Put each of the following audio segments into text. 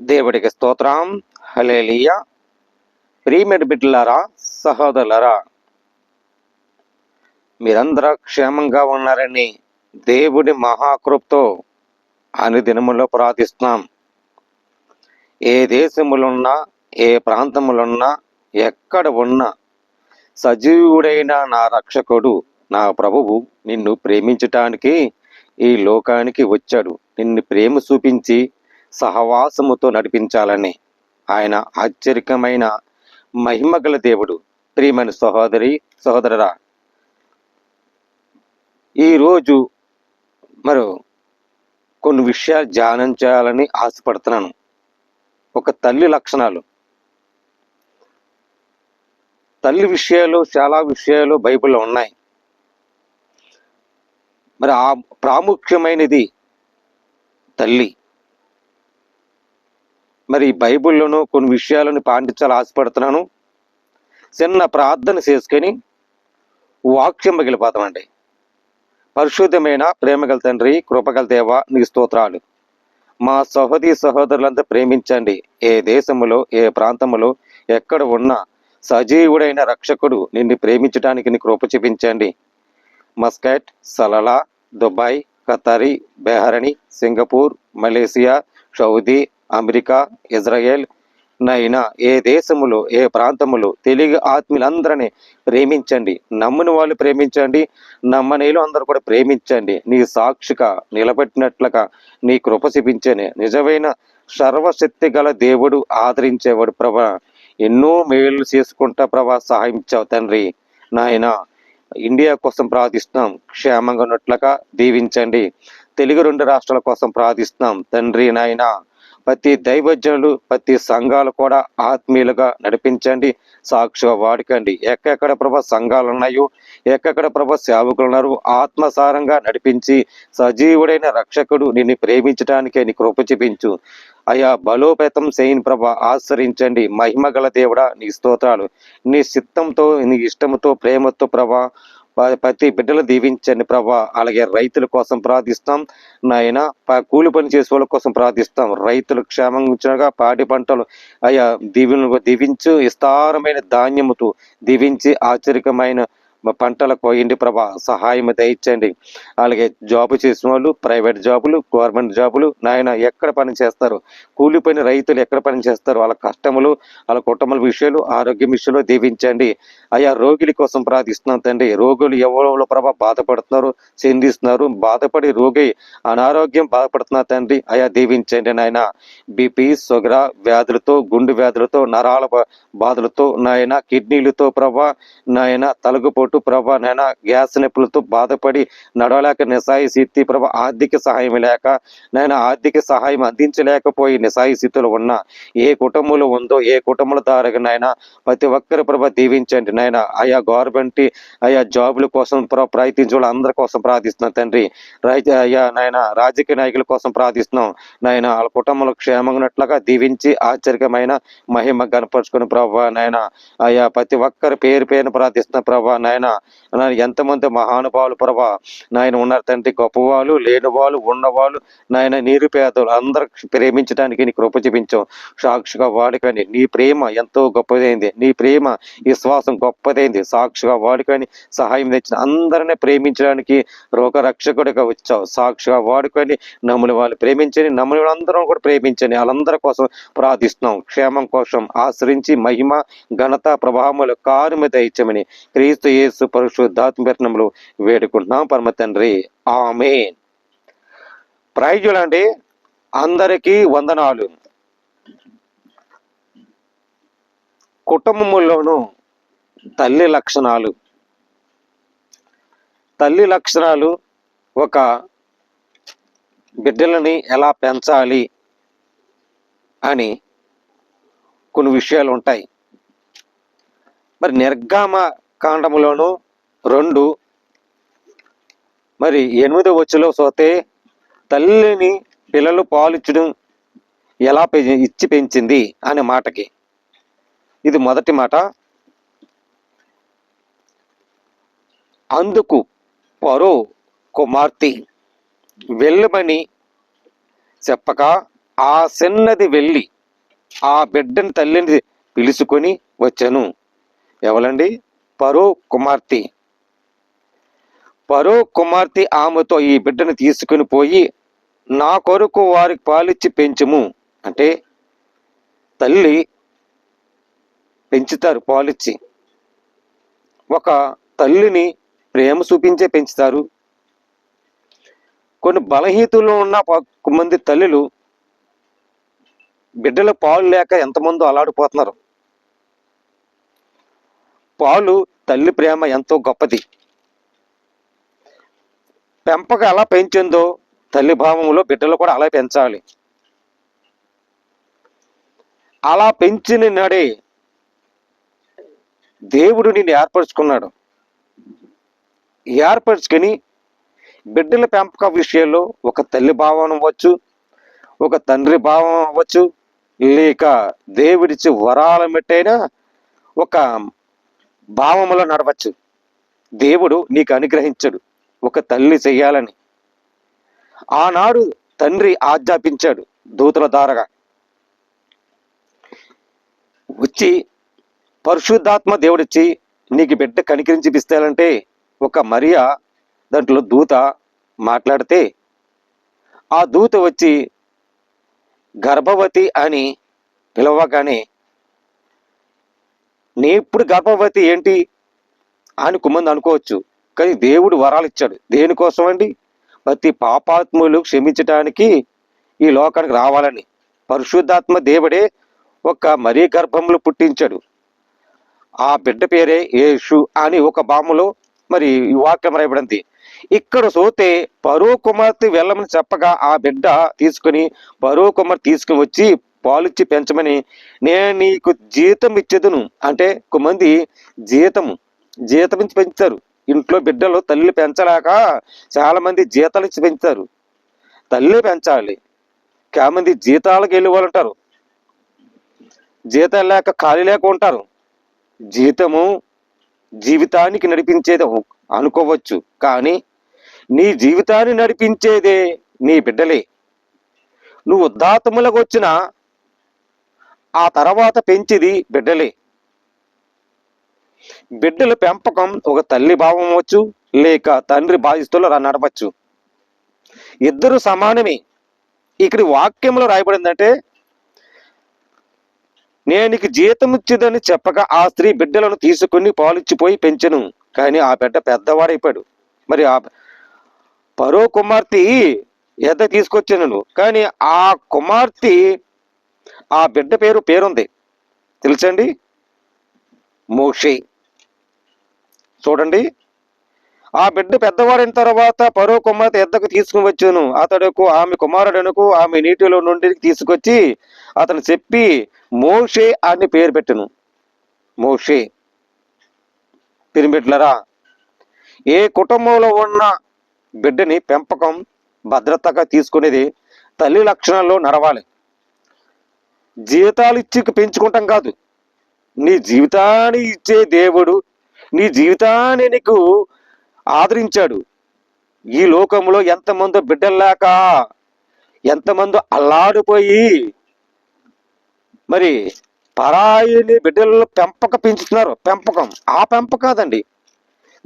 దేవుడికి స్తోత్రం. హలేలియ ప్రియమైన బిడ్డలారా సహోదరులరా మీరందరూ క్షేమంగా ఉన్నారని దేవుడి మహాకృపతో అనుదినములో ప్రార్థిస్తున్నాం. ఏ దేశములున్నా ఏ ప్రాంతములున్నా ఎక్కడ ఉన్నా సజీవుడైన నా రక్షకుడు నా ప్రభువు నిన్ను ప్రేమించటానికి ఈ లోకానికి వచ్చాడు. నిన్ను ప్రేమ చూపించి సహవాసముతో నడిపించాలని ఆయన ఆశ్చర్యకమైన మహిమగల దేవుడు. ప్రియమైన సహోదరి సహోదరరా ఈరోజు మరి కొన్ని విషయాలు ధ్యానం చేయాలని ఆశపడుతున్నాను. ఒక తల్లి లక్షణాలు. తల్లి విషయాలు చాలా విషయాలు బైబిల్లో ఉన్నాయి. మరి ఆ ప్రాముఖ్యమైనది తల్లి. మరి బైబిల్లోను కొన్ని విషయాలను పాటించాలని ఆశపడుతున్నాను. చిన్న ప్రార్థన చేసుకొని వాక్యం మిగిలిపోతామండి పరిశుద్ధమైన ప్రేమగల తండ్రి కృపగల దేవ నీ స్తోత్రాలు. మా సహోదరి సహోదరులంతా ప్రేమించండి. ఏ దేశములో ఏ ప్రాంతములో ఎక్కడ ఉన్నా సజీవుడైన రక్షకుడు నిన్ను ప్రేమించడానికి నీ కృప చూపించండి. మస్కట్ సలలా దుబాయ్ ఖతారి బెహరణి Singapore Malaysia Saudi America Israel నైనా ఏ దేశములో ఏ ప్రాంతములో తెలుగు ఆత్మీయులందరినీ ప్రేమించండి. నమ్మని వాళ్ళు ప్రేమించండి. నమ్మనీలు అందరూ కూడా ప్రేమించండి. నీ సాక్షిగా నిలబెట్టినట్లుగా నీ కృప చూపించని నిజమైన సర్వశక్తి గల దేవుడు ఆదరించేవాడు ప్రభా. ఎన్నో మేలు చేసుకుంటా ప్రభా సహాయం ఇచ్చావు తండ్రి. నాయన ఇండియా కోసం ప్రార్థిస్తున్నాం. క్షేమంగా ఉన్నట్లుగా దీవించండి. తెలుగు రెండు రాష్ట్రాల కోసం ప్రార్థిస్తున్నాం. తండ్రి నాయన ప్రతి దైవజనులు ప్రతి సంఘాలు కూడా ఆత్మీయులుగా నడిపించండి సాక్షిగా వాడుకండి. ఎక్కడెక్కడ ప్రభ సంఘాలు ఉన్నాయో ఎక్కడెక్కడ ప్రభ సేవకులు ఉన్నారు ఆత్మసారంగా నడిపించి సజీవుడైన రక్షకుడు నిన్ను ప్రేమించడానికే నీ కృప చూపించు. అయా బలోపేతం చేయని ప్రభ ఆశ్రయించండి. మహిమ గల దేవుడా నీ స్తోత్రాలు. నీ చిత్తంతో నీ ఇష్టంతో ప్రేమతో ప్రభా ప్రతి బిడ్డలు దీవించండి ప్రభా. అలాగే రైతుల కోసం ప్రార్థిస్తాం. నాయన కూలి పని చేసే వాళ్ళ కోసం ప్రార్థిస్తాం. రైతులు క్షేమంగా ఉంచినగా పాడి పంటలు అయ్యా దీవెనలు దీవించు. విస్తారమైన ధాన్యముతో దీవించి ఆశ్చర్యకమైన మ- పంటలకు ఎండి ప్రభా సహాయం దయచండి అలాగే జాబ్ చేసిన వాళ్ళు ప్రైవేట్ జాబులు గవర్నమెంట్ జాబులు నాయన ఎక్కడ పని చేస్తారు? కూలిపోయిన రైతులు ఎక్కడ పని చేస్తారు? వాళ్ళ కష్టములు వాళ్ళ కుటుంబాల విషయాలు ఆరోగ్యం విషయంలో దీవించండి. అయా రోగుల కోసం ప్రార్థిస్తున్నాం తండ్రి. రోగులు ఎవరో ప్రభా బాధపడుతున్నారు? చెందిస్తున్నారు. బాధపడి రోగి అనారోగ్యం బాధపడుతున్నారు తండ్రి. అయా దీవించండి నాయన. బీపీ షుగర్ వ్యాధులతో గుండె వ్యాధులతో నరాల బా- బాధలతో నాయన కిడ్నీలతో ప్రభా నాయన తలుగుపోటు ప్రభా నైనా గ్యాస్ నొప్పులతో బాధపడి నడవలేక నిసాయి స్థితి ప్రభ. ఆర్థిక సహాయం లేక నాయన ఆర్థిక సహాయం అందించలేకపోయి నిసాయి స్థితిలో ఉన్న. ఏ కుటుంబంలో ఉందో ఏ కుటుంబాల ద్వారా ప్రతి ఒక్కరి ప్రభ దీవించండి నాయన. ఆయా గవర్నమెంట్ ఆయా జాబుల కోసం ప్రయత్నించే అందరి కోసం ప్రార్థిస్తున్నాం తండ్రి. అయ్యా నాయన రాజకీయ నాయకుల కోసం ప్రార్థిస్తున్నాం నాయన. వాళ్ళ కుటుంబంలో క్షేమంగా ఉన్నట్లుగా దీవించి ఆశ్చర్యమైన మహిమ కనపరుచుకుని ప్రభా నాయన. అయ్యా ప్రతి ఒక్కరి పేరు పేరును ప్రార్థిస్తున్న ప్రభా నాయన. నాయన. ఎంతమంది మహానుభావులు ప్రభా నాయన ఉన్నారు తండ్రి గొప్పవాళ్ళు లేని వాళ్ళు ఉన్నవాళ్ళు నాయన నిరుపేదలు అందరూ ప్రేమించడానికి నీ కృప చూపించాం సాక్షిగా వాడుకని నీ ప్రేమ ఎంతో గొప్పదైంది. నీ ప్రేమ విశ్వాసం గొప్పదైంది. సాక్షిగా వాడుకొని సహాయం తెచ్చిన అందరిని ప్రేమించడానికి రోగ రక్షకుడిగా వచ్చావు. సాక్షిగా వాడుకొని నమ్ముని వాళ్ళు ప్రేమించని నమ్ముని వాళ్ళందరం కూడా ప్రేమించని వాళ్ళందరి కోసం ప్రార్థిస్తున్నాం. క్షేమం కోసం ఆశ్రయించి మహిమ ఘనత ప్రభావములు కారు మీద ఇచ్చమని ఏ యేసు పరిశుద్ధాత్మరణములు వేడుకుంటున్నాం. పరమ తండ్రి ఆమె ప్రైజులండి అందరికీ వందనాలు. కుటుంబములోను తల్లి లక్షణాలు. తల్లి లక్షణాలు ఒక బిడ్డలని ఎలా పెంచాలి అని కొన్ని విషయాలు ఉంటాయి. మరి నిర్గామ కాండములోను రెండు. మరి ఎనిమిదో వచ్చులో సోతే తల్లిని పిల్లలు పాలిచ్చడం ఎలా పె ఇచ్చి పెంచింది అనే మాటకి. ఇది మొదటి మాట. అందుకు పరో కుమార్తె వెళ్ళమని చెప్పక ఆ చిన్నది వెళ్ళి ఆ బిడ్డని తల్లిని పిలుచుకొని వచ్చాను. ఎవరండి పరో కుమార్తె. పరో కుమార్తె ఆమెతో ఈ బిడ్డను తీసుకుని పోయి నా కొరకు వారికి పాలిచ్చి పెంచుము. అంటే తల్లి పెంచుతారు పాలిచ్చి. ఒక తల్లిని ప్రేమ చూపించే పెంచుతారు. కొన్ని బలహీతులు ఉన్న ప- మంది తల్లులు బిడ్డల పాలు లేక ఎంతమందో అలాడిపోతున్నారు పాలు తల్లి ప్రేమ ఎంతో గొప్పది. పెంపక ఎలా పెంచిందో తల్లి భావంలో బిడ్డలు కూడా అలా పెంచాలి. అలా పెంచిన నాడే దేవుడు నిన్ను ఏర్పరచుకున్నాడు. ఏర్పరచుకొని బిడ్డల పెంపక విషయంలో ఒక తల్లి భావం అవ్వచ్చు ఒక తండ్రి భావం అవ్వచ్చు లేక దేవుడిచ్చి వరాల మెట్టైనా ఒక భావములో నడవచ్చు. దేవుడు నీకు అనుగ్రహించడు. ఒక తల్లి చెయ్యాలని. ఆనాడు తండ్రి ఆజ్ఞాపించాడు దూతల ద్వారాగా. వచ్చి పరిశుద్ధాత్మ దేవుడిచ్చి నీకు బిడ్డ కనికరించి పిస్తాలంటే ఒక మరియా దాంట్లో దూత మాట్లాడితే ఆ దూత వచ్చి గర్భవతి అని పిలవగానే నీ ఇప్పుడు గర్భవతి ఏంటి అని కుమ్మంది అనుకోవచ్చు. కానీ దేవుడు వరాలు ఇచ్చాడు. దేనికోసం అండి ప్రతి పాపాత్ములు క్షమించటానికి ఈ లోకానికి రావాలని. పరిశుద్ధాత్మ దేవుడే ఒక మరీ గర్భంలో పుట్టించాడు. ఆ బిడ్డ పేరే యేషు అని ఒక బాములో మరి వాక్యం రాయబడింది. ఇక్కడ సోతే పరో కుమార్తె వెళ్ళమని చెప్పగా ఆ బిడ్డ తీసుకుని పరో కుమార్ తీసుకుని వచ్చి పాలిచ్చి పెంచమని నేను నీకు జీతం ఇచ్చేదును. అంటే కొంతమంది జీతము జీతం ఇచ్చి పెంచుతారు. ఇంట్లో బిడ్డలు తల్లి పెంచలేక చాలా మంది జీతాలు ఇచ్చి పెంచుతారు. తల్లి పెంచాలి. చాలామంది జీతాలకు వెళ్ళి వాళ్ళు ఉంటారు జీతం లేక ఖాళీ లేక ఉంటారు. జీతము జీవితానికి నడిపించేది అనుకోవచ్చు. కానీ నీ జీవితాన్ని నడిపించేదే నీ బిడ్డలే. నువ్వు ఉద్దాతములకు వచ్చిన ఆ తర్వాత పెంచేది బిడ్డలే. బిడ్డల పెంపకం ఒక తల్లి భావం అవ్వచ్చు లేక తండ్రి బాధిస్తులు నడవచ్చు ఇద్దరు సమానమే. ఇక్కడ వాక్యంలో రాయబడిందంటే నేను జీతమిచ్చిదని జీతం చెప్పగా ఆ స్త్రీ బిడ్డలను తీసుకుని పాలిచ్చిపోయి పెంచను. కానీ ఆ బిడ్డ పెద్దవాడైపోయాడు. మరి ఆ పరో కుమార్తె ఎద్ద తీసుకొచ్చాను? కానీ ఆ కుమార్తె ఆ బిడ్డ పేరు పేరుంది. తెలుసండి? మోక్షి చూడండి. ఆ బిడ్డ పెద్దవాడిన తర్వాత పరో కుమార్తె ఎద్దకు తీసుకుని వచ్చాను. అతడుకు ఆమె కుమారుడునకు ఆమె నీటిలో నుండి తీసుకొచ్చి అతను చెప్పి మోషే అని పేరు పెట్టను. మోషే. పిరిమిట్లరా ఏ కుటుంబంలో ఉన్న బిడ్డని పెంపకం భద్రతగా తీసుకునేది తల్లి లక్షణాల్లో నడవాలి. జీతాలు ఇచ్చి పెంచుకుంటాం కాదు. నీ జీవితాన్ని ఇచ్చే దేవుడు నీ జీవితాన్ని నీకు ఆదరించాడు. ఈ లోకంలో ఎంతమందో బిడ్డల్లాక ఎంతమందో అల్లాడిపోయి మరి పరాయిని బిడ్డల్లో పెంపక పెంచుతున్నారు. పెంపకం ఆ పెంపకం కాదండి.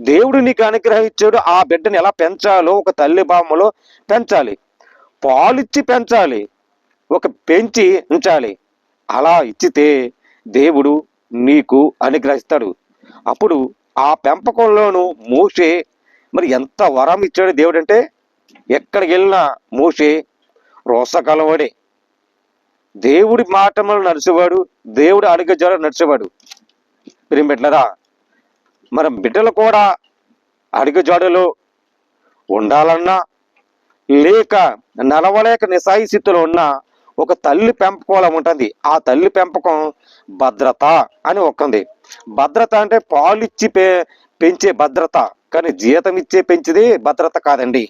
దేవుడు నీకు అనుగ్రహించాడు ఆ బిడ్డను ఎలా పెంచాలో ఒక తల్లి బామ్మలో పెంచాలి. పాలిచ్చి పెంచాలి. ఒక పెంచి ఉంచాలి. అలా ఇచ్చితే దేవుడు నీకు అనుగ్రహిస్తాడు. అప్పుడు ఆ పెంపకంలోనూ మూసే మరి ఎంత వరం ఇచ్చాడు దేవుడు అంటే ఎక్కడికి వెళ్ళినా మోషే రోసకలవాడే దేవుడి మాటలు నడిచేవాడు దేవుడు అడుగజాడు నడిచేవాడు. ప్రేమ బిడ్డలరా మన బిడ్డలు కూడా అడుగుజాడులో ఉండాలన్నా లేక నడవలేక నిసాయి స్థితిలో ఉన్న ఒక తల్లి పెంపకం ఉంటుంది. ఆ తల్లి పెంపకం భద్రత అని ఒక్కంది. భద్రత అంటే పాలిచ్చి పె పెంచే భద్రత. కానీ జీతం ఇచ్చే పెంచేది భద్రత కాదండి.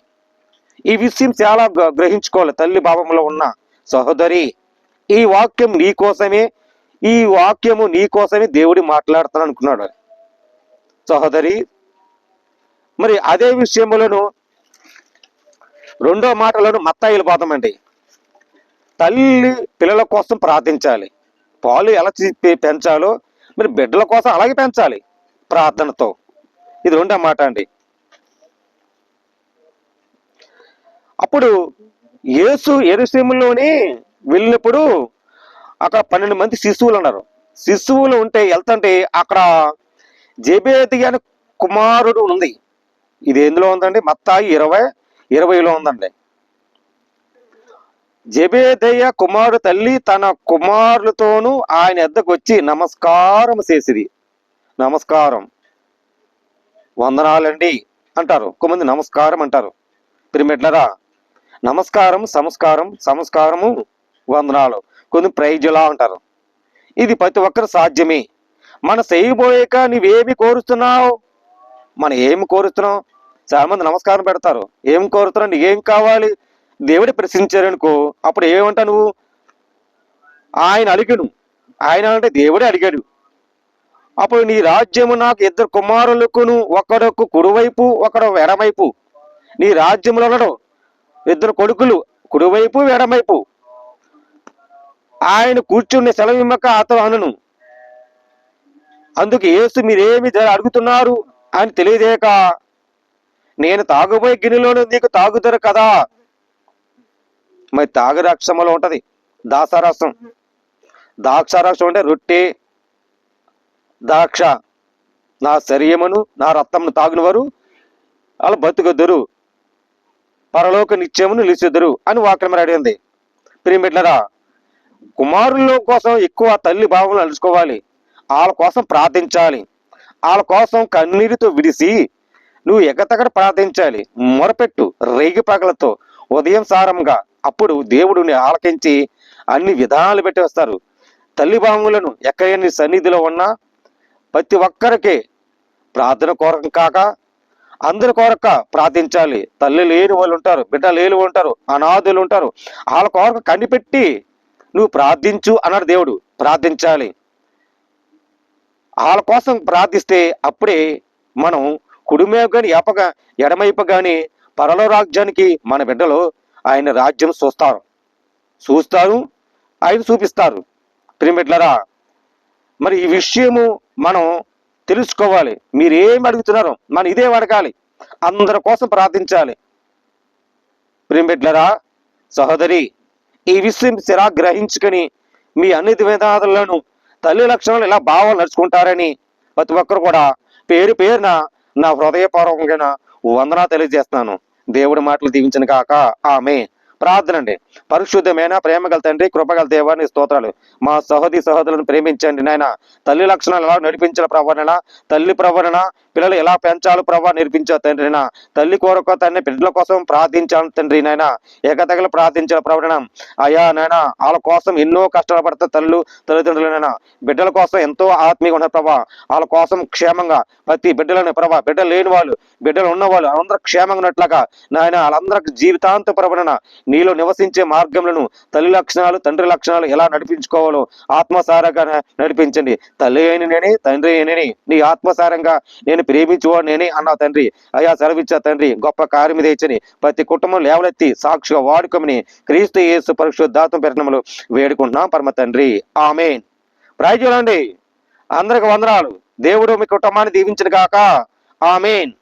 ఈ విషయం చాలా గ- గ్రహించుకోవాలి. తల్లి భావంలో ఉన్న సహోదరి ఈ వాక్యం నీ కోసమే ఈ వాక్యము నీ కోసమే దేవుడి మాట్లాడుతాను అనుకున్నాడు. సహోదరి మరి అదే విషయములను రెండో మాటలను మత్తాయిలు పోతామండి తల్లి పిల్లల కోసం ప్రార్థించాలి. పాలు ఎలా పెంచాలో మరి బిడ్డల కోసం అలాగే పెంచాలి ప్రార్థనతో. ఇది రెండో మాట అండి. అప్పుడు యేసు ఎరుసీములోని వెళ్ళినప్పుడు అక్కడ పన్నెండు మంది శిశువులు ఉన్నారు. శిశువులు ఉంటే వెళ్తుంటే అక్కడ జేబేది అని కుమారుడు ఉంది. ఇది ఎందులో ఉందండి? మత్తాయి ఇరవై ఇరవైలో ఉందండి. జబేదయ్య కుమారుడు తల్లి తన కుమారులతోనూ ఆయన ఎద్దకు వచ్చి నమస్కారం చేసిది నమస్కారం. వందనాలండి అంటారు. కొంతమంది నమస్కారం అంటారు. పిరిమెట్లరా నమస్కారం సంస్కారం సంస్కారము వందనాలు. కొన్ని ప్రైజులా అంటారు. ఇది ప్రతి ఒక్కరు సాధ్యమే. మన చేయబోయాక నీవేమి కోరుతున్నావు? మనం ఏమి కోరుతున్నాం? చాలామంది నమస్కారం పెడతారు. ఏం కోరుతున్నావు నీకేం ఏం కావాలి? దేవుడి ప్రశ్నించారనుకో అప్పుడు ఏమంటా నువ్వు? ఆయన అడిగాడు ఆయన అంటే దేవుడే అడిగాడు. అప్పుడు నీ రాజ్యము నాకు ఇద్దరు కుమారులకును ఒకడొక కుడివైపు ఒకడు ఎడమైపు నీ రాజ్యంలో ఉన్నాడు. ఇద్దరు కొడుకులు కుడివైపు ఎడమైపు ఆయన కూర్చుని సెలవిమ్మక అతను అనను. అందుకు ఏసు మీరేమి అడుగుతున్నారు అని తెలియదేక? నేను తాగుబోయే గిన్నెలోనే నీకు తాగుతారు కదా? మరి తాగరక్షమలో ఉంటుంది. దాసారాసం ద్రాక్షారసం అంటే రొట్టె ద్రాక్ష నా శరీరమును నా రక్తమును తాగినవారు వాళ్ళు బతుకొద్దరు పరలోక నిత్యమును నిలిచెదురు అని వాక్యం అడిగింది ప్రియమిట్లరా కుమారుల కోసం ఎక్కువ తల్లి భావం అలుచుకోవాలి వాళ్ళ కోసం ప్రార్థించాలి. వాళ్ళ కోసం కన్నీరుతో విడిసి నువ్వు ఎగతగడ ప్రార్థించాలి. మొరపెట్టు రేగి పగలతో ఉదయం సారంగా అప్పుడు దేవుడిని ఆలకించి అన్ని విధానాలు పెట్టి వస్తారు తల్లి భావములను ఎక్కడైనా సన్నిధిలో ఉన్నా ప్రతి ఒక్కరికి ప్రార్థన కోరకం కాక అందరి కొరక ప్రార్థించాలి. తల్లి లేని వాళ్ళు ఉంటారు బిడ్డ లేని ఉంటారు అనాథులు ఉంటారు. వాళ్ళ కొరకు కనిపెట్టి నువ్వు ప్రార్థించు అన్నాడు దేవుడు. ప్రార్థించాలి. వాళ్ళ కోసం ప్రార్థిస్తే అప్పుడే మనం కుడిమేపు కానీ ఎపగా ఎడమైపు కానీ పరలో రాజ్యానికి మన బిడ్డలు ఆయన రాజ్యం చూస్తారు. చూస్తారు ఆయన చూపిస్తారు. ప్రిమిట్లరా మరి ఈ విషయము మనం తెలుసుకోవాలి. మీరు ఏం అడుగుతున్నారు మనం ఇదే అడగాలి. అందరి కోసం ప్రార్థించాలి. ప్రిమిట్లరా సహోదరి ఈ విషయం సిరా గ్రహించుకొని మీ అన్ని విధానాలను తల్లి లక్షణాలు ఇలా భావాలు నడుచుకుంటారని ప్రతి ఒక్కరు కూడా పేరు పేరున నా హృదయపూర్వకంగా వందనా తెలియజేస్తున్నాను. దేవుడి మాటలు దీవించిన కాక. ఆమె ప్రార్థన అండి పరిశుద్ధమైన ప్రేమగల తండ్రి కృపగల దేవాన్ని స్తోత్రాలు. మా సహోదరి సహోదరులను ప్రేమించండి నాయన. తల్లి లక్షణాలు ఎలా నడిపించాలి ప్రవర్ణన తల్లి ప్రవర్ణన పిల్లలు ఎలా పెంచాలో ప్రభా నేర్పించా తండ్రి నాయన? తల్లి కోరక తండ్రి బిడ్డల కోసం ప్రార్థించాను తండ్రి నాయన. ఏకతగలు ప్రార్థించాలి ప్రవర్ణన అయ్యా నాయన వాళ్ళ కోసం ఎన్నో కష్టాలు పడతా తల్లు తల్లిదండ్రులు నాయన. బిడ్డల కోసం ఎంతో ఆత్మీయంగా ఉన్నారు ప్రభా. వాళ్ళ కోసం క్షేమంగా ప్రతి బిడ్డలను ప్రభా బిడ్డలు లేని వాళ్ళు బిడ్డలు ఉన్న వాళ్ళు అందరూ క్షేమంగా ఉన్నట్లాగా నాయన వాళ్ళందరికి జీవితాంత ప్రవణన నీలో నివసించే మార్గములను తల్లి లక్షణాలు తండ్రి లక్షణాలు ఎలా నడిపించుకోవాలో ఆత్మసారంగా నడిపించండి. తల్లి అయిన నేనే తండ్రి అయినని నీ ఆత్మసారంగా నేను ప్రేమించువాడు నేనే తండ్రి. అయ్యా సెలవిచ్చా తండ్రి. గొప్ప కార్యం తెచ్చని ప్రతి కుటుంబం లేవలెత్తి సాక్షిగా వాడుకోమని క్రీస్తు యేసు పరిశుద్ధాత్మ పరిణములు వేడుకుంటున్నాం పరమ తండ్రి. ఆమెన్. ప్రైజ్ చూడండి అందరికి వందనాలు. దేవుడు మీ కుటుంబాన్ని దీవించిన కాక ఆమెన్.